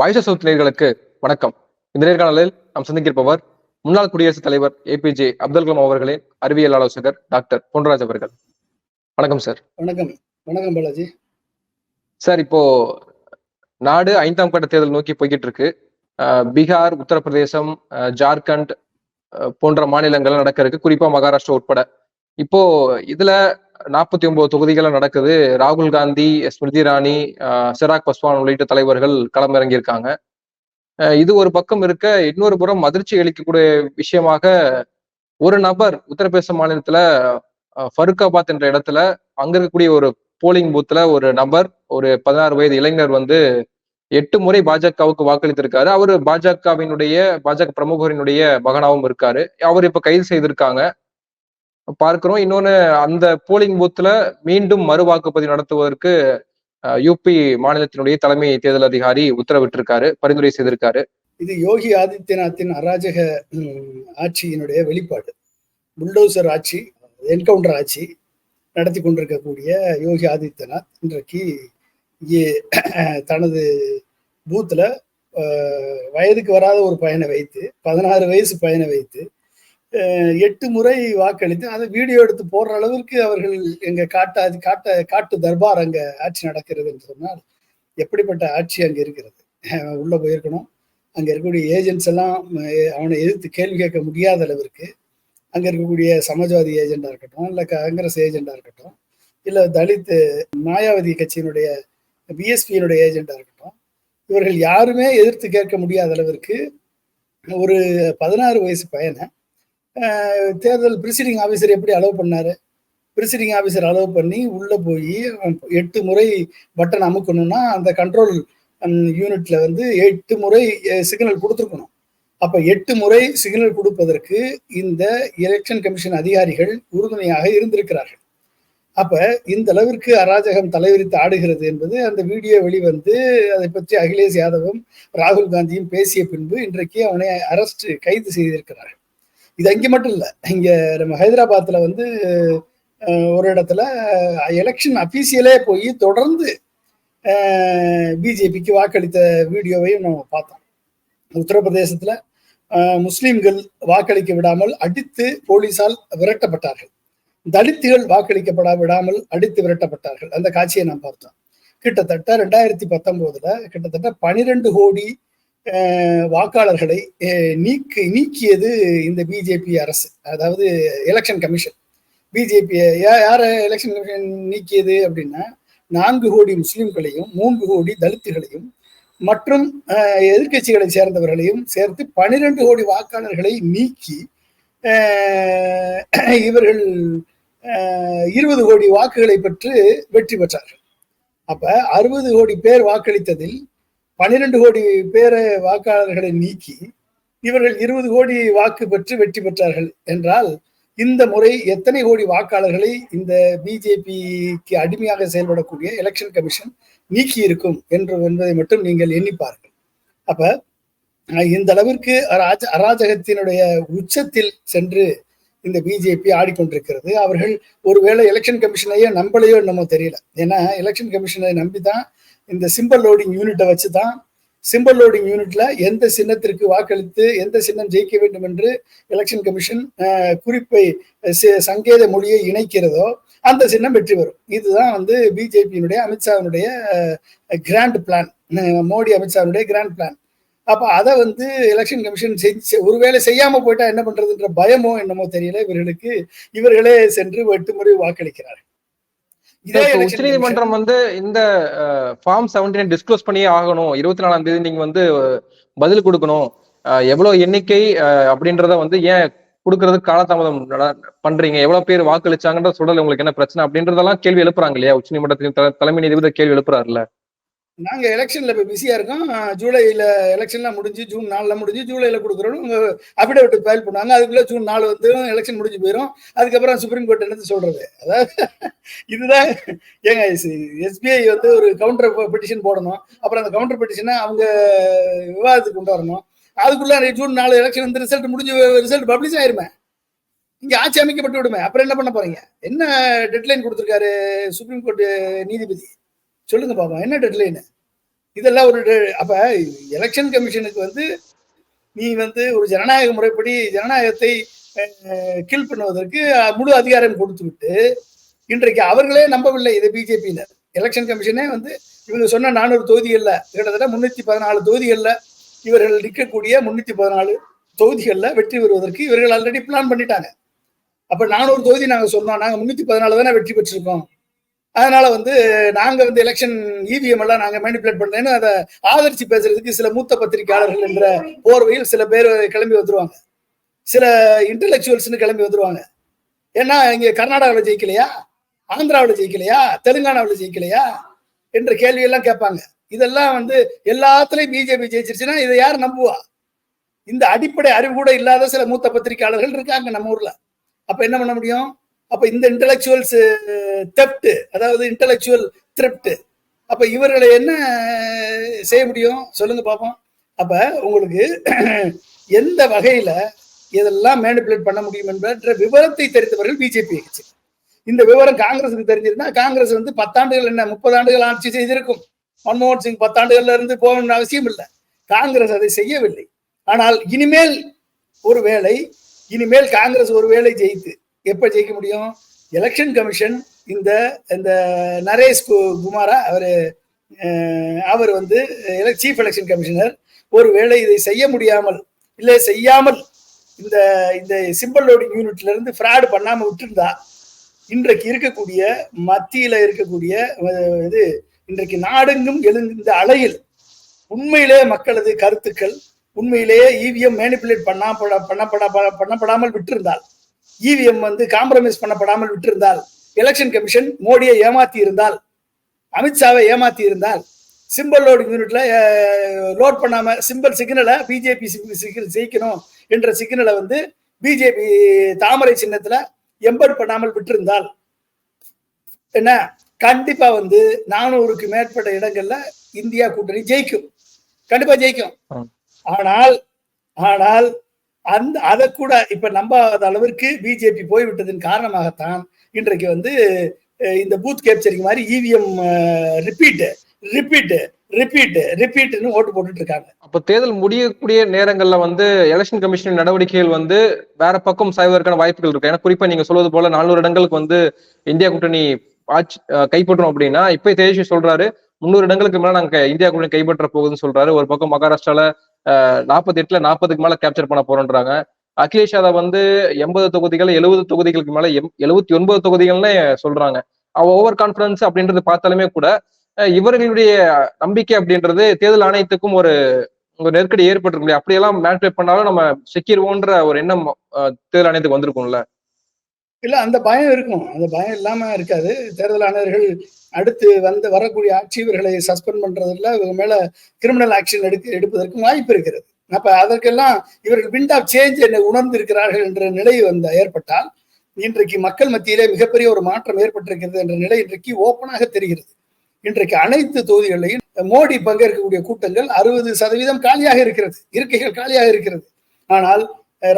Voice south வணக்கம். இந்த நேர்காணலில் நாம் சந்திக்கிருப்பவர் முன்னாள் குடியரசுத் தலைவர் ஏபிஜே அப்துல் கலாம் அவர்களின் அறிவியல் ஆலோசகர் டாக்டர் பொன்ராஜ் அவர்கள். வணக்கம் சார். வணக்கம். வணக்கம் பாலாஜி. சார் இப்போ நாடு ஐந்தாம் கட்ட தேர்தல் நோக்கி போய்கிட்டு இருக்கு பீகார் உத்தரப்பிரதேசம் ஜார்க்கண்ட் போன்ற மாநிலங்கள் நடக்க இருக்கு குறிப்பா மகாராஷ்டிரா உட்பட. இப்போ இதுல நாற்பத்தி ஒன்பது தொகுதிகள் நடக்குது. ராகுல் காந்தி ஸ்மிருதி இரானி சிராக் பஸ்வான் உள்ளிட்ட தலைவர்கள் களமிறங்கியிருக்காங்க. இது ஒரு பக்கம் இருக்க இன்னொரு புறம் அதிர்ச்சி அளிக்கக்கூடிய விஷயமாக ஒரு நபர் உத்தரப்பிரதேச மாநிலத்துல ஃபருக்காபாத் என்ற இடத்துல அங்க இருக்கக்கூடிய ஒரு போலிங் பூத்துல ஒரு நபர் ஒரு பதினாறு வயது இளைஞர் வந்து எட்டு முறை பாஜகவுக்கு வாக்களித்திருக்காரு. அவர் பாஜகவினுடைய பாஜக பிரமுகரினுடைய மகனாவும் இருக்காரு. அவர் இப்ப கைது செய்திருக்காங்க. பார்க்கிறோம். இன்னொன்னு அந்த போலிங் பூத்துல மீண்டும் மறுவாக்குப்பதிவு நடத்துவதற்கு யூபி மாநிலத்தினுடைய தலைமை தேர்தல் அதிகாரி உத்தரவிட்டிருக்காரு பரிந்துரை செய்திருக்காரு. இது யோகி ஆதித்யநாத்தின் அராஜக ஆட்சியினுடைய வெளிப்பாடு. புல்டோசர் ஆட்சி என்கவுண்டர் ஆட்சி நடத்தி கொண்டிருக்கக்கூடிய யோகி ஆதித்யநாத் இன்றைக்கு தனது பூத்துல வயதுக்கு வராத ஒரு பையனை வைத்து பதினாறு வயசு பையனை வைத்து எட்டு முறை வாக்களித்து அதை வீடியோ எடுத்து போடுற அளவிற்கு அவர்கள் எங்க காட்டாது காட்ட காட்டு தர்பார் அங்க ஆட்சி நடக்கிறது என்று சொன்னால் எப்படிப்பட்ட ஆட்சி அங்க இருக்கிறது? உள்ள போயிருக்கணும். அங்க இருக்கக்கூடிய ஏஜென்ட்ஸ் எல்லாம் அவனை எதிர்த்து கேள்வி கேட்க முடியாத அளவிற்கு அங்க இருக்கக்கூடிய சமாஜ்வாதி ஏஜெண்டா இருக்கட்டும் இல்ல காங்கிரஸ் ஏஜெண்டா இருக்கட்டும் இல்ல தலித் மாயாவதி கட்சியினுடைய பிஎஸ்பியினுடைய ஏஜெண்டா இருக்கட்டும் இவர்கள் யாருமே எதிர்த்து கேட்க முடியாத அளவிற்கு ஒரு பதினாறு வயசு பையனை தேர்தல் பிரிசிடிங் ஆஃபீஸர் எப்படி அலோவ் பண்ணாரு? பிரிசிடிங் ஆஃபீஸர் அலோவ் பண்ணி உள்ளே போய் எட்டு முறை பட்டன் அமுக்கணும்னா அந்த கண்ட்ரோல் யூனிட்ல வந்து எட்டு முறை சிக்னல் கொடுத்துருக்கணும். அப்ப எட்டு முறை சிக்னல் கொடுப்பதற்கு இந்த எலெக்ஷன் கமிஷன் அதிகாரிகள் உறுதுணையாக இருந்திருக்கிறார்கள். அப்ப இந்த அளவிற்கு அராஜகம் தலைவிரித்து ஆடுகிறது என்பது அந்த வீடியோ வெளிவந்து அதை பற்றி அகிலேஷ் யாதவும் ராகுல் காந்தியும் பேசிய பின்பு இன்றைக்கு அவனை அரஸ்ட் கைது செய்திருக்கிறார்கள். இது அங்கே மட்டும் இல்லை. இங்க நம்ம ஹைதராபாத்ல வந்து ஒரு இடத்துல எலெக்ஷன் அபிஷியலே போய் தொடர்ந்து பிஜேபிக்கு வாக்களித்த வீடியோவையும் நம்ம பார்த்தோம். உத்தரப்பிரதேசத்துல முஸ்லீம்கள் வாக்களிக்க விடாமல் அடித்து போலீசால் விரட்டப்பட்டார்கள். தலித்துகள் வாக்களிக்கப்படா விடாமல் அடித்து விரட்டப்பட்டார்கள். அந்த காட்சியை நாம் பார்த்தோம். கிட்டத்தட்ட ரெண்டாயிரத்தி பத்தொன்பதுல கிட்டத்தட்ட பனிரெண்டு கோடி வாக்காளர்களை நீக்கு நீக்கி நீக்கியது இந்த பிஜேபி அரசு. அதாவது எலெக்ஷன் கமிஷன் பிஜேபி யார எலெக்ஷன் கமிஷன் நீக்கியது அப்படின்னா நான்கு கோடி முஸ்லிம்களையும் மூன்று கோடி தலித்துகளையும் மற்றும் எதிர்கட்சிகளை எதிர்க்கட்சிகளை சேர்ந்தவர்களையும் சேர்த்து பனிரெண்டு கோடி வாக்காளர்களை நீக்கி இவர்கள் இருபது கோடி வாக்குகளை பெற்று வெற்றி பெற்றார்கள். அப்ப அறுபது கோடி பேர் வாக்களித்ததில் பனிரெண்டு கோடி பேர வாக்காளர்களை நீக்கி இவர்கள் இருபது கோடி வாக்கு பெற்று வெற்றி பெற்றார்கள் என்றால் இந்த முறை எத்தனை கோடி வாக்காளர்களை இந்த பிஜேபிக்கு அடிமையாக செயல்படக்கூடிய எலெக்ஷன் கமிஷன் நீக்கி இருக்கும் என்று என்பதை மட்டும் நீங்கள் எண்ணி பாருங்கள். அப்ப இந்த அளவிற்கு அராஜ அராஜகத்தினுடைய உச்சத்தில் சென்று இந்த பிஜேபி ஆடிக்கொண்டிருக்கிறது. அவர்கள் ஒருவேளை எலெக்ஷன் கமிஷனையே நம்பலையோ என்னமோ தெரியல. ஏன்னா எலெக்ஷன் கமிஷனை நம்பி தான் இந்த சிம்பிள் லோடிங் யூனிட்டை வச்சு தான் சிம்பிள் லோடிங் யூனிட்ல எந்த சின்னத்திற்கு வாக்களித்து எந்த சின்னம் ஜெயிக்க வேண்டும் என்று எலெக்ஷன் கமிஷன் குறிப்பை சங்கேத மொழியை இணைக்கிறதோ அந்த சின்னம் வெற்றி பெறும். இதுதான் வந்து பிஜேபியினுடைய அமித்ஷாவினுடைய கிராண்ட் பிளான் மோடி அமித்ஷாவினுடைய கிராண்ட் பிளான் அப்ப அதை வந்து எலெக்ஷன் கமிஷன் செஞ்சு ஒருவேளை செய்யாம போயிட்டா என்ன பண்றதுன்ற பயமோ என்னமோ தெரியல. இவர்களுக்கு இவர்களே சென்று எட்டு முறை வாக்களிக்கிறார்கள். Election உச்சநீதிமன்றம் வந்து இந்த ஃபார்ம் செவன்டீன் டிஸ்க்ளோஸ் பண்ணியே ஆகணும். இருபத்தி நாலாம் தேதி நீங்க வந்து பதில் கொடுக்கணும். எவ்வளவு எண்ணிக்கை அப்படின்றத வந்து ஏன் கொடுக்கறதுக்கு காலதாமதம் பண்றீங்க? எவ்வளவு பேர் வாக்களிச்சாங்கன்ற சொல்றதுல உங்களுக்கு என்ன பிரச்சனை? அப்படின்றதெல்லாம் கேள்வி எழுப்புறாங்க இல்லையா? உச்சநீதிமன்றத்தின் த- தலைமை நீதிபதி கேள்வி எழுப்புறாருல்ல. நாங்க எலெக்ஷன்ல இப்ப பிஸியா இருக்கோம். ஜூலைல எலெக்ஷன்லாம் முடிஞ்சு ஜூன் நாலுல முடிஞ்சு ஜூலைல கொடுக்குறோம் உங்க அபிடேவிட் ஃபைல் பண்ணுவாங்க அதுக்குள்ள ஜூன் நாலு வந்து எலெக்ஷன் முடிஞ்சு போயிடும் அதுக்கப்புறம் சுப்ரீம் கோர்ட் என்னது சொல்றது. அதாவது இதுதான் ஏங்க எஸ்பிஐ வந்து ஒரு கவுண்டர் பெட்டிஷன் போடணும். அப்புறம் அந்த கவுண்டர் பெட்டிஷனை அவங்க விவாதத்துக்கு கொண்டு வரணும். அதுக்குள்ள ஜூன் நாலு எலெக்ஷன் வந்து ரிசல்ட் முடிஞ்சு ரிசல்ட் பப்ளிஷ் ஆயிருமே. இங்க ஆட்சி அமைக்கப்பட்டு விடுமே. அப்புறம் என்ன பண்ண போறீங்க? என்ன டெட்லைன் கொடுத்துருக்காரு சுப்ரீம் கோர்ட் நீதிபதி? சொல்லுங்க பாப்பா என்ன டெட்லைன் இதெல்லாம் ஒரு அப்ப எலெக்ஷன் கமிஷனுக்கு வந்து நீ வந்து ஒரு ஜனநாயக முறைப்படி ஜனநாயகத்தை கில் பண்ணுவதற்கு முழு அதிகாரம் கொடுத்து விட்டு இன்றைக்கு அவர்களே நம்பவில்லை இது பிஜேபியினர் எலெக்ஷன் கமிஷனே வந்து இவங்க சொன்ன நானூறு தொகுதிகளில் கிட்டத்தட்ட முன்னூத்தி பதினாலு தொகுதிகளில் இவர்கள் நிற்கக்கூடிய முன்னூத்தி பதினாலு தொகுதிகளில் வெற்றி பெறுவதற்கு இவர்கள் ஆல்ரெடி பிளான் பண்ணிட்டாங்க. அப்ப நானூறு தொகுதி நாங்கள் சொன்னோம் நாங்கள் முன்னூத்தி பதினாலு தானே வெற்றி பெற்றிருக்கோம். அதனால வந்து நாங்க வந்து எலெக்ஷன் இவிஎம் எல்லாம் நாங்க மேனிபுலேட் பண்ணேன்னு அதை ஆதரிச்சு பேசுறதுக்கு சில மூத்த பத்திரிகையாளர்கள் என்ற போர்வையில் சில பேர் கிளம்பி வந்துருவாங்க. சில இன்டலெக்சுவல்ஸ்னு கிளம்பி வந்துருவாங்க. ஏன்னா இங்க கர்நாடகாவில் ஜெயிக்கலையா? ஆந்திராவில் ஜெயிக்கலையா? தெலுங்கானாவில் ஜெயிக்கலையா? என்ற கேள்வியெல்லாம் கேட்பாங்க. இதெல்லாம் வந்து எல்லாத்துலயும் பிஜேபி ஜெயிச்சிருச்சுன்னா இதை யார் நம்புவா? இந்த அடிப்படை அறிவு கூட இல்லாத சில மூத்த பத்திரிகையாளர்கள் இருக்காங்க நம்ம ஊர்ல. அப்ப என்ன பண்ண முடியும்? அப்ப இந்த இன்டலெக்சுவல்ஸ் தெப்ட் அதாவது இன்டலெக்சுவல் த்ரெப்ட் அப்ப இவர்களை என்ன செய்ய முடியும்? சொல்லுங்க பாப்போம். அப்ப உங்களுக்கு எந்த வகையில இதெல்லாம் மேனிபுலேட் பண்ண முடியும் என்ற விவரத்தை தெரிந்தவர்கள் பிஜேபி கட்சி இந்த விவரம் காங்கிரஸுக்கு தெரிஞ்சிருந்தா காங்கிரஸ் வந்து பத்தாண்டுகள் என்ன முப்பது ஆண்டுகள் ஆட்சி செய்திருக்கும். மன்மோகன் சிங் பத்தாண்டுகள்ல இருந்து போகணும்னு அவசியம் இல்லை. காங்கிரஸ் அதை செய்யவில்லை. ஆனால் இனிமேல் ஒருவேளை இனிமேல் காங்கிரஸ் ஒருவேளை ஜெயித்து எப்ப ஜெயிக்க முடியும்? எலெக்ஷன் கமிஷன் இந்த இந்த நரேஷ் கு- குமாரா அவரு அவர் வந்து சீஃப் எலெக்ஷன் கமிஷனர் ஒருவேளை இதை செய்ய முடியாமல் இல்லை செய்யாமல் இந்த இந்த சிம்பிள் லோடிங் யூனிட்ல இருந்து ஃப்ராடு பண்ணாம விட்டுருந்தா இன்றைக்கு இருக்கக்கூடிய மத்தியில இருக்கக்கூடிய இது இன்றைக்கு நாடெங்கும் எழுந்த அலையில் உண்மையிலே மக்களது கருத்துக்கள் உண்மையிலேயே இவிஎம் மேனிப்புலேட் பண்ணா பண்ணப்பட பண்ணப்படாமல் விட்டிருந்தால் இவிஎம் வந்து காம்ப்ரமைஸ் பண்ணப்படாமல் விட்டிருந்தால் எலெக்ஷன் கமிஷன் மோடியை ஏமாத்தி இருந்தால் அமித்ஷாவை ஏமாத்தி இருந்தால் சிம்பிள் லோடிங் யூனிட்ல லோட் பண்ணாம சிம்பிள் சிக்னலை பிஜேபி சிக்னல் ஜெயிக்கணும் என்ற சிக்னலை வந்து பிஜேபி தாமரை சின்னத்துல எம்பட் பண்ணாமல் விட்டிருந்தால் என்ன? கண்டிப்பா வந்து நானூறுக்கு மேற்பட்ட இடங்கள்ல இந்தியா கூட்டணி ஜெயிக்கும். கண்டிப்பா ஜெயிக்கும். ஆனால் ஆனால் அந்த அதை கூட இப்ப நம்பாத அளவிற்கு பிஜேபி போய்விட்டதன் காரணமாகத்தான் இன்றைக்கு வந்து இந்த பூத் கேப்சரிங் மாதிரி இவிஎம் ரிப்பீட்டு ரிப்பீட்டு ரிப்பீட் ரிப்பீட்னு ஓட்டு போட்டுட்டு இருக்காங்க அப்ப தேர்தல் முடியக்கூடிய நேரங்கள்ல வந்து எலெக்ஷன் கமிஷன் நடவடிக்கைகள் வந்து வேற பக்கம் சாய்வதற்கான வாய்ப்புகள் இருக்கு. ஏன்னா குறிப்பா நீங்க சொல்வது போல நானூறு இடங்களுக்கு வந்து இந்தியா கூட்டணி ஆட்சி கைப்பற்றும் அப்படின்னா இப்ப தேஜஸ்வி சொல்றாரு முன்னூறு இடங்களுக்கு மேல நாங்க இந்தியா கூட்டணி கைப்பற்ற போகுதுன்னு சொல்றாரு. ஒரு பக்கம் மகாராஷ்டிரால நாற்பத்தி எட்டுல நாற்பதுக்கு மேல கேப்சர் பண்ண போறோன்றாங்க. அகிலேஷ் யாதவ் வந்து எண்பது தொகுதிகள் எழுபது தொகுதிகளுக்கு மேல எம் எழுபத்தி ஒன்பது தொகுதிகள்னு சொல்றாங்க. அவ ஓவர் கான்பிடன்ஸ் அப்படின்றது பார்த்தாலுமே கூட இவர்களுடைய நம்பிக்கை அப்படின்றது தேர்தல் ஆணையத்துக்கும் ஒரு நெருக்கடி ஏற்பட்டிருக்க முடியும் அப்படியெல்லாம் மேனிபுலேட் பண்ணாலும் நம்ம செக்கிடுவோன்ற ஒரு எண்ணம் தேர்தல் ஆணையத்துக்கு வந்திருக்கும்ல? இல்ல அந்த பயம் இருக்கும். அந்த பயம் இல்லாம இருக்காது. தேர்தல் ஆணையர்கள் அடுத்து வந்து வரக்கூடிய ஆட்சியவர்களை சஸ்பெண்ட் பண்றதுல இவங்க மேல கிரிமினல் ஆக்ஷன் எடுக்க எடுப்பதற்கும் வாய்ப்பு இருக்கிறது. அப்ப அதற்கெல்லாம் இவர்கள் விண்ட் ஆஃப் சேஞ்ச் என்ன உணர்ந்திருக்கிறார்கள் என்ற நிலை வந்து ஏற்பட்டால் இன்றைக்கு மக்கள் மத்தியிலே மிகப்பெரிய ஒரு மாற்றம் ஏற்பட்டிருக்கிறது என்ற நிலை இன்றைக்கு ஓப்பனாக தெரிகிறது. இன்றைக்கு அனைத்து தொகுதிகளிலையும் மோடி பங்கேற்கக்கூடிய கூட்டங்கள் அறுபது சதவீதம் காலியாக இருக்கிறது. இருக்கைகள் காலியாக இருக்கிறது. ஆனால்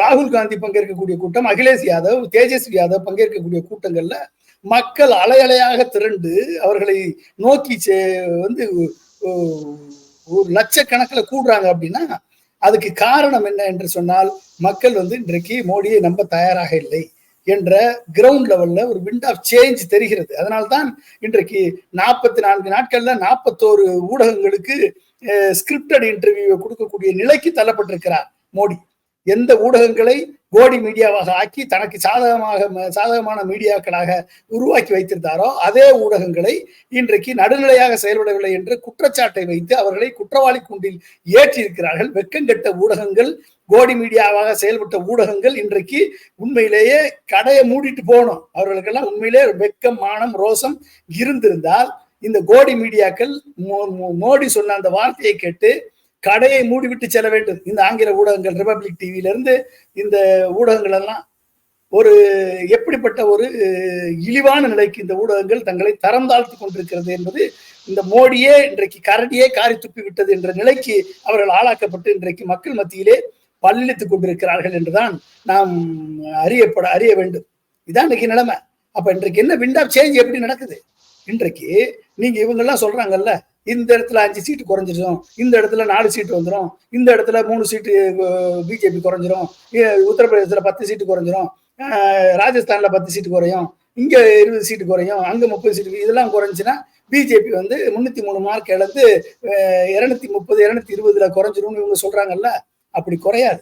ராகுல் காந்தி பங்கேற்கக்கூடிய கூட்டம் அகிலேஷ் யாதவ் தேஜஸ்வி யாதவ் பங்கேற்கக்கூடிய கூட்டங்கள்ல மக்கள் அலையலையாக திரண்டு அவர்களை நோக்கி வந்து ஒரு லட்சக்கணக்கில் கூடுறாங்க அப்படின்னா அதுக்கு காரணம் என்ன என்று சொன்னால் மக்கள் வந்து இன்றைக்கு மோடியை நம்ப தயாராக இல்லை என்ற கிரவுண்ட் லெவல்ல ஒரு விண்ட் ஆஃப் சேஞ்ச் தெரிகிறது. அதனால்தான் இன்றைக்கு நாற்பத்தி நான்கு நாட்கள்ல நாற்பத்தோரு ஊடகங்களுக்கு ஸ்கிரிப்டட் இன்டர்வியூவை கொடுக்கக்கூடிய நிலைக்கு தள்ளப்பட்டிருக்கிறார் மோடி. எந்த ஊடகங்களை கோடி மீடியாவாக ஆக்கி தனக்கு சாதகமாக சாதகமான மீடியாக்களாக உருவாக்கி வைத்திருந்தாரோ அதே ஊடகங்களை இன்றைக்கு நடுநிலையாக செயல்படவில்லை என்று குற்றச்சாட்டை வைத்து அவர்களை குற்றவாளி கூண்டில் ஏற்றியிருக்கிறார்கள். வெக்கங்கெட்ட ஊடகங்கள் கோடி மீடியாவாக செயல்பட்ட ஊடகங்கள் இன்றைக்கு உண்மையிலேயே கடையை மூடிட்டு போகணும். அவர்களுக்கெல்லாம் உண்மையிலே வெக்கம் மானம் ரோசம் இருந்திருந்தால் இந்த கோடி மீடியாக்கள் மோ- மோ- மோடி சொன்ன அந்த வார்த்தையை கேட்டு கடையை மூடிவிட்டு செல்ல வேண்டும். இந்த ஆங்கில ஊடகங்கள் ரிபப்ளிக் டிவியிலிருந்து இந்த ஊடகங்கள் எல்லாம் ஒரு எப்படிப்பட்ட ஒரு இழிவான நிலைக்கு இந்த ஊடகங்கள் தங்களை தரம் தாழ்த்து கொண்டிருக்கிறது என்பது இந்த மோடியே இன்றைக்கு கரடியே காரி துப்பி விட்டது என்ற நிலைக்கு அவர்கள் ஆளாக்கப்பட்டு இன்றைக்கு மக்கள் மத்தியிலே பல்லித்துக் கொண்டிருக்கிறார்கள் என்றுதான் நாம் அறியப்பட அறிய வேண்டும். இதான் இன்னைக்கு நிலைமை. அப்ப இன்றைக்கு என்ன விண்டா சேஞ்ச் எப்படி நடக்குது? இன்றைக்கு நீங்க இவங்கெல்லாம் சொல்றாங்கல்ல இந்த இடத்துல அஞ்சு சீட்டு குறைஞ்சிடும் இந்த இடத்துல நாலு சீட்டு வந்துடும் இந்த இடத்துல மூணு சீட்டு பிஜேபி குறைஞ்சிரும் இ- உத்தரப்பிரதேசத்துல பத்து சீட்டு குறைஞ்சிரும் ராஜஸ்தான்ல பத்து சீட்டு குறையும் இங்க இருபது சீட்டு குறையும் அங்க முப்பது சீட்டு இதெல்லாம் குறைஞ்சுன்னா பிஜேபி வந்து முன்னூத்தி மூணு மார்க் இழந்து இருநூத்தி முப்பது இருநூத்தி இருபதுல குறைஞ்சிரும்னு இவங்க சொல்றாங்கல்ல அப்படி குறையாது.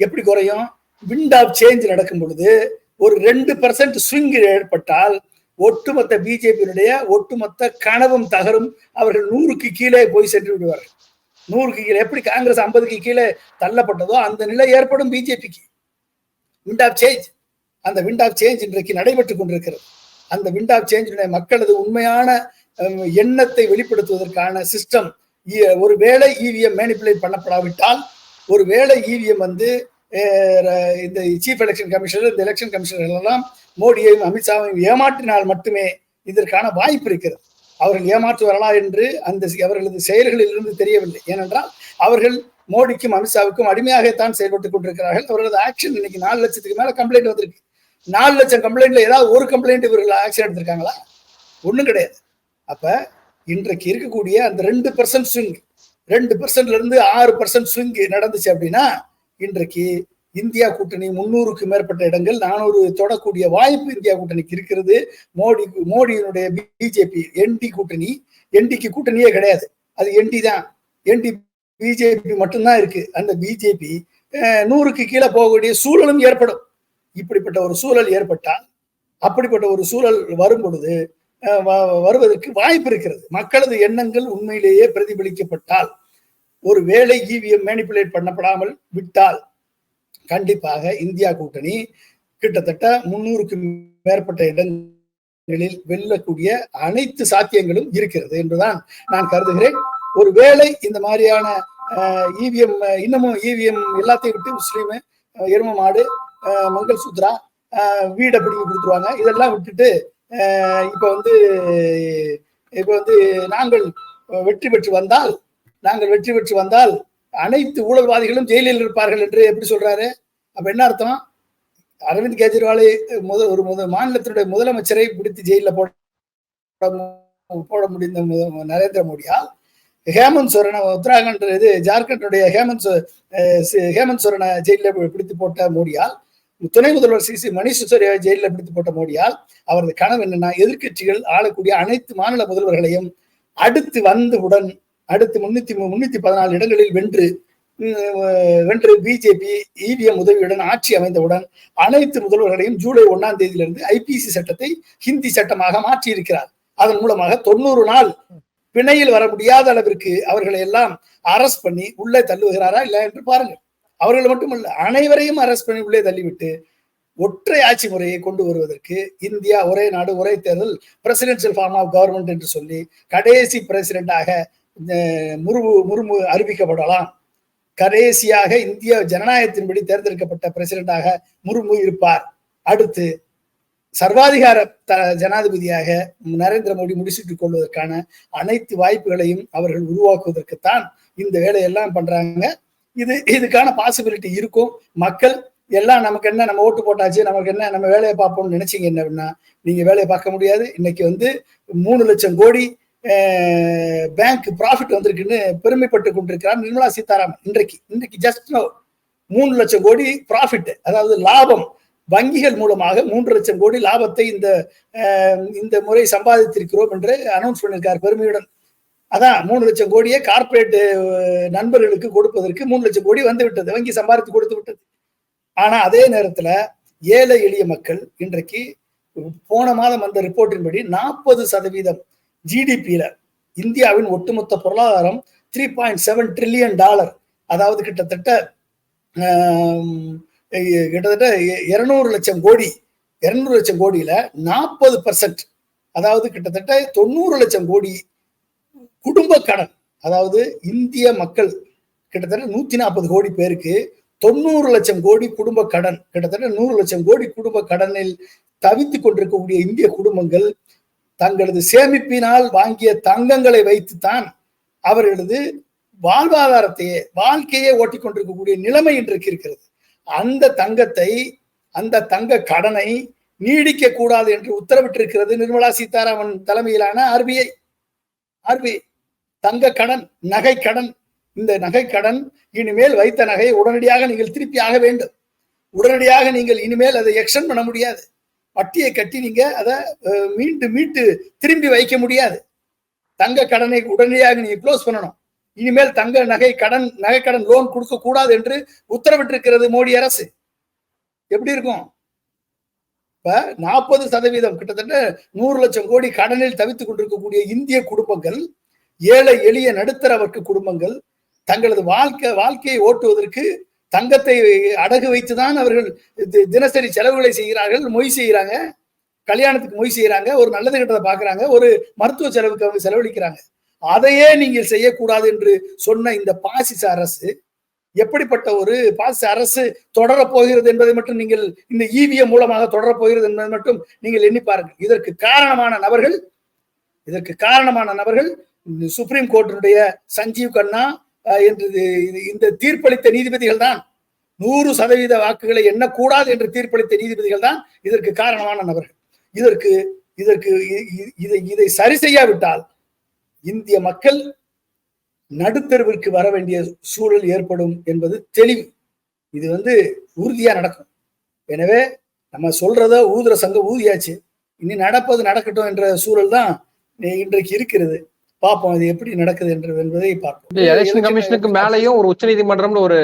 எப்படி குறையும்? விண்ட் ஆஃப் சேஞ்ச் நடக்கும் பொழுது ஒரு ரெண்டு பர்சன்ட் ஸ்விங் ஏற்பட்டால் ஒட்டுமொத்த பிஜேபியினுடைய ஒட்டுமொத்த கனவும் தகரும் அவர்கள் நூறுக்கு கீழே போய் சென்று விடுவார்கள். நூறுக்கு கீழே எப்படி காங்கிரஸ் ஐம்பதுக்கு கீழே தள்ளப்பட்டதோ அந்த நிலை ஏற்படும் பிஜேபிக்கு விண்ட் ஆஃப் சேஞ்ச் அந்த விண்ட் ஆஃப் சேஞ்ச் இன்றைக்கு நடைபெற்றுக் கொண்டிருக்கிறது. அந்த விண்ட் ஆஃப் சேஞ்சினுடைய மக்களது உண்மையான எண்ணத்தை வெளிப்படுத்துவதற்கான சிஸ்டம் ஒருவேளை இவிஎம் மேனிப்புலேட் பண்ணப்படாவிட்டால் ஒருவேளை இவிஎம் வந்து இந்த சீஃப் எலெக்ஷன் கமிஷனர் இந்த எலெக்ஷன் கமிஷனர் எல்லாம் மோடியையும் அமித்ஷாவையும் ஏமாற்றினால் மட்டுமே இதற்கான வாய்ப்பு இருக்கிறது. அவர்கள் ஏமாற்றுவார்களா என்று அந்த அவர்களது செயல்களில் இருந்து தெரியவில்லை. ஏனென்றால் அவர்கள் மோடிக்கும் அமித்ஷாவுக்கும் அடிமையாகத்தான் செயல்பட்டுக் கொண்டிருக்கிறார்கள். அவர்களது ஆக்ஷன் இன்னைக்கு நாலு லட்சத்துக்கு மேல கம்ப்ளைண்ட் வந்திருக்கு. நாலு லட்சம் கம்ப்ளைண்ட்ல ஏதாவது ஒரு கம்ப்ளைண்ட் இவர்கள் ஆக்ஷன் எடுத்திருக்காங்களா? ஒண்ணும் கிடையாது. அப்ப இன்றைக்கு இருக்கக்கூடிய அந்த ரெண்டு பர்சன்ட் ஸ்விங் ரெண்டு பர்சன்ட்ல இருந்து ஆறு பர்சன்ட் ஸ்விங் நடந்துச்சு அப்படின்னா இன்றைக்கு இந்தியா கூட்டணி முன்னூறுக்கு மேற்பட்ட இடங்கள் நானூறு தொடக்கூடிய வாய்ப்பு இந்தியா கூட்டணிக்கு இருக்கிறது. மோடி மோடியினுடைய பிஜேபி என்டி கூட்டணி. என்டிக்கு கூட்டணியே கிடையாது. அது என்டி தான். என்டி பிஜேபி மட்டும்தான் இருக்கு. அந்த பிஜேபி நூறுக்கு கீழே போகக்கூடிய சூழலும் ஏற்படும். இப்படிப்பட்ட ஒரு சூழல் ஏற்பட்டால் அப்படிப்பட்ட ஒரு சூழல் வரும் பொழுது வ- வருவதற்கு வாய்ப்பு இருக்கிறது. மக்களது எண்ணங்கள் உண்மையிலேயே பிரதிபலிக்கப்பட்டால் ஒரு வேலை ஈவிஎம் மேனிப்புலேட் பண்ணப்படாமல் விட்டால் கண்டிப்பாக இந்தியா கூட்டணி கிட்டத்தட்ட முன்னூறுக்கு மேற்பட்ட இடங்களில் வெல்லக்கூடிய அனைத்து சாத்தியங்களும் இருக்கிறது என்றுதான் நான் கருதுகிறேன். ஒருவேளை இந்த மாதிரியான இவிஎம் இன்னமும் இவிஎம் எல்லாத்தையும் விட்டு முஸ்லீம் எரும மாடு மங்கள் சூத்ரா வீடை பிடிங்கி கொடுத்துருவாங்க. இதெல்லாம் விட்டுட்டு இப்போ வந்து இப்போ வந்து நாங்கள் வெற்றி பெற்று வந்தால் நாங்கள் வெற்றி பெற்று வந்தால் அனைத்து ஊழல்வாதிகளும் ஜெயிலில் இருப்பார்கள் என்று எப்படி சொல்றாரு? அப்ப என்ன அர்த்தம்? அரவிந்த் கெஜ்ரிவாலை முத ஒரு முத மாநிலத்தினுடைய முதலமைச்சரை பிடித்து ஜெயில போட போட முடிந்த நரேந்திர மோடியால் ஹேமந்த் சோரனை உத்தராகண்ட் இது ஜார்க்கண்டுடைய ஹேமந்த் ஹேமந்த் சோரனை ஜெயிலில் பிடித்து போட்ட மோடியால் துணை முதல்வர் சி சி மணிஷ் சிசோடியா ஜெயிலில் பிடித்து போட்ட மோடியால் அவரது கனவு என்னன்னா எதிர்க்கட்சிகள் ஆளக்கூடிய அனைத்து மாநில முதல்வர்களையும் அடுத்து வந்தவுடன் அடுத்து முன்னூத்தி முன்னூத்தி பதினாலு இடங்களில் வென்று வென்று பிஜேபி இவிஎம் உதவியுடன் ஆட்சி அமைந்தவுடன் அனைத்து முதல்வர்களையும் ஜூலை ஒன்னாம் தேதியிலிருந்து ஐபிசி சட்டத்தை ஹிந்தி சட்டமாக மாற்றி இருக்கிறார் அதன் மூலமாக தொண்ணூறு நாள் பிணையில் வர முடியாத அளவிற்கு அவர்களை எல்லாம் அரஸ்ட் பண்ணி உள்ளே தள்ளுகிறாரா இல்ல என்று பாருங்கள். அவர்கள் மட்டுமல்ல அனைவரையும் அரஸ்ட் பண்ணி உள்ளே தள்ளிவிட்டு ஒற்றை ஆட்சி முறையை கொண்டு வருவதற்கு இந்தியா ஒரே நாடு ஒரே தேர்தல் பிரசிடென்சியல் ஃபார்ம் ஆஃப் கவர்மெண்ட் என்று சொல்லி கடைசி பிரசிடென்டாக முருவு முருமு அறிவிக்கப்படலாம். கடைசியாக இந்திய ஜனநாயகத்தின்படி தேர்ந்தெடுக்கப்பட்ட பிரசிடண்டாக முர்மு இருப்பார். அடுத்து சர்வாதிகார த ஜனாதிபதியாக நரேந்திர மோடி முடிசூட்டிக் கொள்வதற்கான அனைத்து வாய்ப்புகளையும் அவர்கள் உருவாக்குவதற்குத்தான் இந்த வேலையெல்லாம் பண்றாங்க. இது இதுக்கான பாசிபிலிட்டி இருக்கும். மக்கள் எல்லாம் நமக்கு என்ன நம்ம ஓட்டு போட்டாச்சு நமக்கு என்ன நம்ம வேலையை பார்ப்போம்னு நினைச்சீங்க என்ன அப்படின்னா நீங்க வேலையை பார்க்க முடியாது. இன்னைக்கு வந்து மூணு லட்சம் கோடி பேங்க் ப்ராஃபிட் வந்திருக்குன்னு பெருமைப்பட்டு கொண்டிருக்கிறார் நிர்மலா சீதாராமன். இன்றைக்கு இன்றைக்கு ஜஸ்ட் மூணு லட்சம் கோடி ப்ராஃபிட் அதாவது லாபம். வங்கிகள் மூலமாக மூன்று லட்சம் கோடி லாபத்தை இந்த இந்த முறை சம்பாதித்திருக்கிறோம் என்று அனௌன்ஸ் பண்ணியிருக்கார் பெருமையுடன். அதான் மூணு லட்சம் கோடியே கார்பரேட் நண்பர்களுக்கு கொடுப்பதற்கு மூணு லட்சம் கோடி வந்து விட்டது வங்கி சம்பாதித்து கொடுத்து விட்டது. ஆனா அதே நேரத்துல ஏழை எளிய மக்கள் இன்றைக்கு போன மாதம் வந்த ரிப்போர்ட்டின்படி நாற்பது சதவீதம் ஜிடிபியில இந்தியாவின் ஒட்டுமொத்த பொருளாதாரம் three point seven trillion dollar அதாவது கிட்டத்தட்ட எ- கிட்டத்தட்ட இருநூறு லட்சம் கோடி இருநூறு லட்சம் கோடியில நாற்பது பர்சன்ட் அதாவது கிட்டத்தட்ட தொண்ணூறு லட்சம் கோடி குடும்ப கடன் அதாவது இந்திய மக்கள் கிட்டத்தட்ட நூத்தி நாற்பது கோடி பேருக்கு தொண்ணூறு லட்சம் கோடி குடும்ப கடன் கிட்டத்தட்ட நூறு லட்சம் கோடி குடும்ப கடனில் தவித்துக் கொண்டிருக்கக்கூடிய இந்திய குடும்பங்கள் தங்களது சேமிப்பினால் வாங்கிய தங்கங்களை வைத்துத்தான் அவர்களது வாழ்வாதாரத்தையே வாழ்க்கையே ஓட்டிக் கொண்டிருக்கக்கூடிய நிலைமை இன்றைக்கு இருக்கிறது. அந்த தங்கத்தை அந்த தங்க கடனை நீடிக்க கூடாது என்று உத்தரவிட்டிருக்கிறது நிர்மலா சீதாராமன் தலைமையிலான ஆர்பிஐ ஆர்பிஐ தங்க கடன் நகை கடன். இந்த நகை கடன் இனிமேல் வைத்த நகையை உடனடியாக நீங்கள் திருப்பி ஆக வேண்டும். உடனடியாக நீங்கள் இனிமேல் அதை எக்ஷன் பண்ண முடியாது. வட்டியை கட்டி நீங்க அதை மீண்டு மீட்டு திரும்பி வைக்க முடியாது. தங்க கடனை உடனடியாக நீங்க க்ளோஸ் பண்ணணும். இனிமேல் தங்க நகை கடன் நகை கடன் லோன் கொடுக்க கூடாது என்று உத்தரவிட்டிருக்கிறது மோடி அரசு. எப்படி இருக்கும்? இப்ப நாற்பது சதவீதம் கிட்டத்தட்ட நூறு லட்சம் கோடி கடனில் தவித்துக் கொண்டிருக்கக்கூடிய இந்திய குடும்பங்கள் ஏழை எளிய நடுத்தர வர்க்க குடும்பங்கள் தங்களது வாழ்க்கை வாழ்க்கையை ஓட்டுவதற்கு தங்கத்தை அடகு வைத்துதான் அவர்கள் தினசரி செலவுகளை செய்கிறார்கள் மொய் செய்கிறாங்க கல்யாணத்துக்கு மொய் செய்யறாங்க ஒரு நல்லது கெட்டதை பாக்குறாங்க ஒரு மருத்துவ செலவுக்கு அவங்க செலவழிக்கிறாங்க. அதையே நீங்கள் செய்யக்கூடாது என்று சொன்ன இந்த பாசிச அரசு எப்படிப்பட்ட ஒரு பாசிச அரசு தொடரப் போகிறது என்பதை மட்டும் நீங்கள் இந்த ஈவிஎம் மூலமாக தொடரப் போகிறது என்பதை மட்டும் நீங்கள் எண்ணி பாருங்கள். இதற்கு காரணமான நபர்கள் இதற்கு காரணமான நபர்கள் சுப்ரீம் கோர்ட்டினுடைய சஞ்சீவ் கண்ணா என்று இது- இந்த தீர்ப்பளித்த நீதிபதிகள் தான் நூறு சதவீத வாக்குகளை எண்ணக்கூடாது என்று தீர்ப்பளித்த நீதிபதிகள் தான் இதற்கு காரணமான நபர்கள். இதற்கு இதற்கு இதை இதை சரி செய்யாவிட்டால் இந்திய மக்கள் நடுத்தருவிற்கு வர வேண்டிய சூழல் ஏற்படும் என்பது தெளிவு. இது வந்து உறுதியா நடக்கும். எனவே நம்ம சொல்றத ஊதுற சங்கம் ஊதியாச்சு. இனி நடப்பது நடக்கட்டும் என்ற சூழல் தான் இன்றைக்கு இருக்கிறது. பார்ப்போம் இது எப்படி நடக்குது என்று என்பதை பார்ப்போம். எலெக்ஷன் கமிஷனுக்கு மேலேயும் ஒரு உச்சநீதிமன்றம்னு ஒரு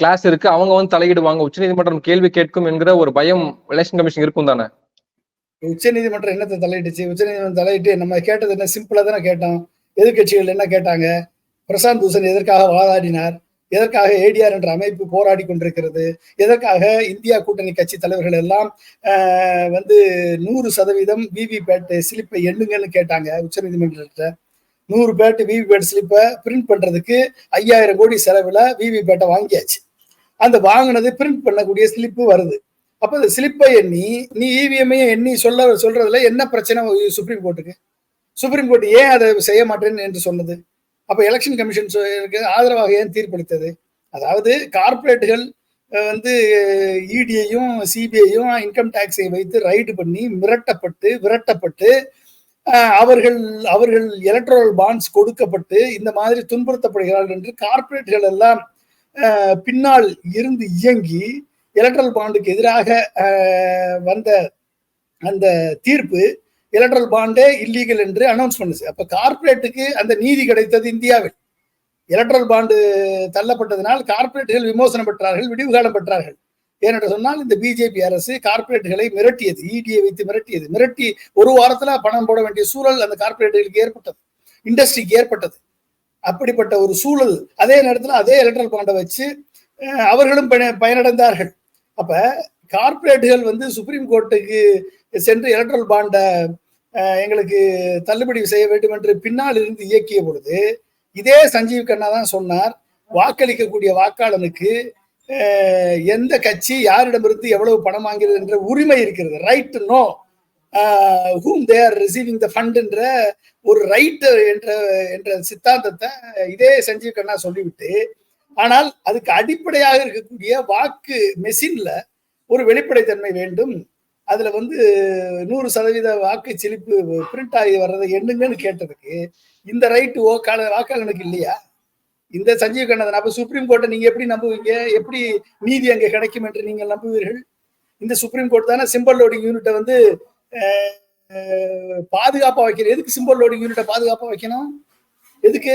கிளாஸ் இருக்கு. அவங்க வந்து தலையிடுவாங்க. உச்சநீதிமன்றம் கேள்வி கேட்கும் என்கிற ஒரு பயம் எலெக்ஷன் கமிஷன் இருக்கும் தானே? உச்சநீதிமன்றம் என்னத்தை தலையிட்டுச்சு? உச்சநீதிமன்றம் தலையிட்டு நம்ம கேட்டது என்ன? சிம்பிளா தானே கேட்டோம். எதிர்க்கட்சிகள் என்ன கேட்டாங்க? பிரசாந்த் பூஷன் எதற்காக வாதாடினார்? எதற்காக ஏடிஆர் என்ற அமைப்பு போராடி கொண்டிருக்கிறது? எதற்காக இந்தியா கூட்டணி கட்சி தலைவர்கள் எல்லாம் வந்து நூறு சதவீதம் விவிபேட் ஸ்லிப்பை எண்ணுங்கன்னு கேட்டாங்க உச்சநீதிமன்றத்தை நூறு பேட் விவிபேட் ஸ்லிப்பை பிரிண்ட் பண்றதுக்கு ஐயாயிரம் கோடி செலவில் விவிபேட்டை வாங்கியாச்சு. அந்த வாங்கினது பிரிண்ட் பண்ணக்கூடிய ஸ்லிப்பு வருது. அப்போ அந்த ஸ்லிப்பை எண்ணி நீ இவிஎம்ஐயும் எண்ணி சொல்ல சொல்றதுல என்ன பிரச்சனை சுப்ரீம் கோர்ட்டுக்கு? சுப்ரீம் கோர்ட் ஏன் அதை செய்ய மாட்டேன்னு என்று சொன்னது? அப்போ எலெக்ஷன் கமிஷன் ஆதரவாக ஏன் தீர்ப்பளித்தது? அதாவது கார்ப்பரேட்டுகள் வந்து இடியையும் சிபிஐயும் இன்கம் டேக்ஸை வைத்து ரைடு பண்ணி மிரட்டப்பட்டு விரட்டப்பட்டு அவர்கள் அவர்கள் எலக்ட்ரல் பாண்ட்ஸ் கொடுக்கப்பட்டு இந்த மாதிரி துன்புறுத்தப்படுகிறார்கள் என்று கார்ப்பரேட்டுகள் எல்லாம் பின்னால் இருந்து இயங்கி எலக்ட்ரல் பாண்டுக்கு எதிராக வந்த அந்த தீர்ப்பு எலக்ட்ரல் பாண்டே இல்லீகல் என்று அனௌன்ஸ் பண்ணுச்சு. அப்ப கார்ப்பரேட்டுக்கு அந்த நீதி கிடைத்தது இந்தியாவில். எலக்ட்ரல் பாண்டு தள்ளப்பட்டதனால் கார்ப்பரேட்டுகள் விமோசனம் பெற்றார்கள் விடிவுகாலம் பெற்றார்கள். ஏனென்று சொன்னால் இந்த பிஜேபி அரசு கார்ப்பரேட்டுகளை மிரட்டியது இடியை வைத்து மிரட்டியது. மிரட்டி ஒரு வாரத்துல பணம் போட வேண்டிய சூழல் அந்த கார்பரேட்டுகளுக்கு ஏற்பட்டது. இண்டஸ்ட்ரிக்கு ஏற்பட்டது. அப்படிப்பட்ட ஒரு சூழல் அதே நேரத்தில் அதே எலக்ட்ரல் பாண்டை வச்சு அவர்களும் பயன- பயனடைந்தார்கள். அப்ப கார்ப்பரேட்டுகள் வந்து சுப்ரீம் கோர்ட்டுக்கு சென்று எலக்ட்ரல் பாண்டை எங்களுக்கு தள்ளுபடி செய்ய வேண்டும் என்று பின்னால் இருந்து இயக்கிய பொழுது இதே சஞ்சீவ் கண்ணா தான் சொன்னார் வாக்களிக்கக்கூடிய வாக்காளனுக்கு எந்த கட்சி யாரிடமிருந்து எவ்வளவு பணம் வாங்கிறது என்ற உரிமை இருக்கிறது. Right no whom they are receiving the fund என்ற ஒரு ரைட் என்ற என்ற சித்தாந்தத்தை இதே சஞ்சீவ் கண்ணா சொல்லிவிட்டு ஆனால் அதுக்கு அடிப்படையாக இருக்கக்கூடிய வாக்கு மெஷின்ல ஒரு வெளிப்படைத்தன்மை வேண்டும். அதுல வந்து நூறு சதவீத வாக்கு செழிப்பு பிரிண்ட் ஆகி வர்றதை என்னங்கன்னு கேட்டதுக்கு இந்த ரைட்டு ஓக்கால வாக்காளனுக்கு இல்லையா? இந்த சஞ்சீவ் கண்ணதன் அப்ப சுப்ரீம் கோர்ட்டை நீங்க எப்படி நம்புவீங்க? எப்படி நீதி அங்கே கிடைக்கும் என்று நீங்கள் நம்புவீர்கள்? இந்த சுப்ரீம் கோர்ட் தானே சிம்பிள் லோடிங் யூனிட்டை வந்து பாதுகாப்பா வைக்கணும். எதுக்கு சிம்பிள் லோடிங் யூனிட்டை பாதுகாப்பா வைக்கணும்? எதுக்கு?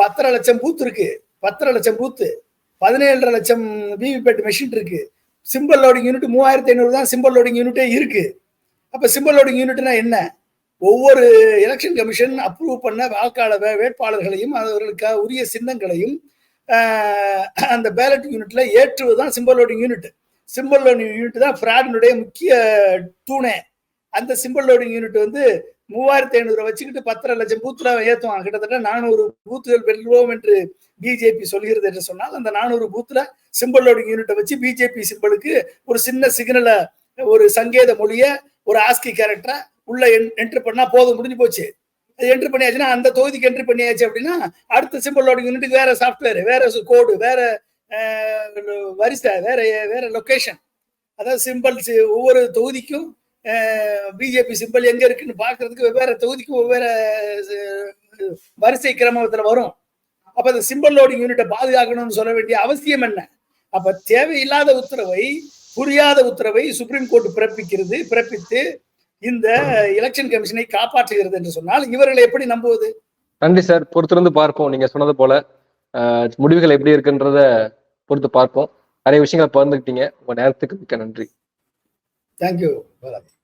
பத்தரை லட்சம் பூத்து இருக்கு. பத்தரை லட்சம் பூத்து பதினேழரை லட்சம் விவிபேட் மெஷின் இருக்கு. சிம்பிள் லோடிங் யூனிட் மூவாயிரத்தி ஐநூறு தான் சிம்பிள் லோடிங் யூனிட்டே இருக்கு. அப்போ சிம்பிள் லோடிங் யூனிட்னா என்ன? ஒவ்வொரு எலெக்ஷன் கமிஷன் அப்ரூவ் பண்ண வாக்காளர் வே- வேட்பாளர்களையும் அவர்களுக்கு உரிய சின்னங்களையும் அந்த பேலட் யூனிட்ல ஏற்றுவதுதான் symbol loading unit symbol loading unit தான் ஃப்ராடினுடைய முக்கிய தூணே. அந்த சிம்பிள் லோடிங் யூனிட் வந்து மூவாயிரத்தி ஐநூறு வச்சுக்கிட்டு பத்தரை லட்சம் பூத்துல ஏற்றுவான் கிட்டத்தட்ட நானூறு பூத்துகள் வெல்வோம் என்று பிஜேபி சொல்கிறது என்று சொன்னால் அந்த நானூறு பூத்துல சிம்பிள் லோடிங் யூனிட்டை வச்சு பிஜேபி சிம்பிளுக்கு ஒரு சின்ன சிக்னலை ஒரு சங்கேத மொழிய ஒரு ஆஸ்கி கேரக்டரை உள்ள என்ட்ரி பண்ணா போதும் முடிஞ்சு போச்சு. என்ட்ரி பண்ணியாச்சுன்னா அந்த தொகுதிக்கு என்ட்ரி பண்ணியாச்சு அப்படின்னா அடுத்த சிம்பிள் லோடிங் யூனிட்டுக்கு வேற சாஃப்ட்வேர் வேற கோடு வேற வரிசை வேற வேற லொக்கேஷன் அதாவது சிம்பிள் ஒவ்வொரு தொகுதிக்கும் பிஜேபி சிம்பிள் எங்க இருக்குன்னு பாக்குறதுக்கு வெவ்வேறு தொகுதிக்கும் வெவ்வேறு வரிசை கிரமத்துல வரும். அப்ப அந்த சிம்பிள் லோடிங் யூனிட்டை பாதுகாக்கணும்னு சொல்ல வேண்டிய அவசியம் என்ன? அப்ப தேவையில்லாத உத்தரவை புரியாத உத்தரவை சுப்ரீம் கோர்ட் பிறப்பிக்கிறது பிறப்பித்து இந்த எலெக்ஷன் கமிஷனை காப்பாற்றுகிறது என்று சொன்னால் இவர்களை எப்படி நம்புவது? நன்றி சார். பொறுத்திருந்து பார்ப்போம். நீங்க சொன்னது போல முடிவுகள் எப்படி இருக்குன்றத பொறுத்து பார்ப்போம். நிறைய விஷயங்களை பகிர்ந்துக்கிட்டீங்க. உங்க நேரத்துக்கு மிக்க நன்றி. தேங்க்யூ பாலாஜி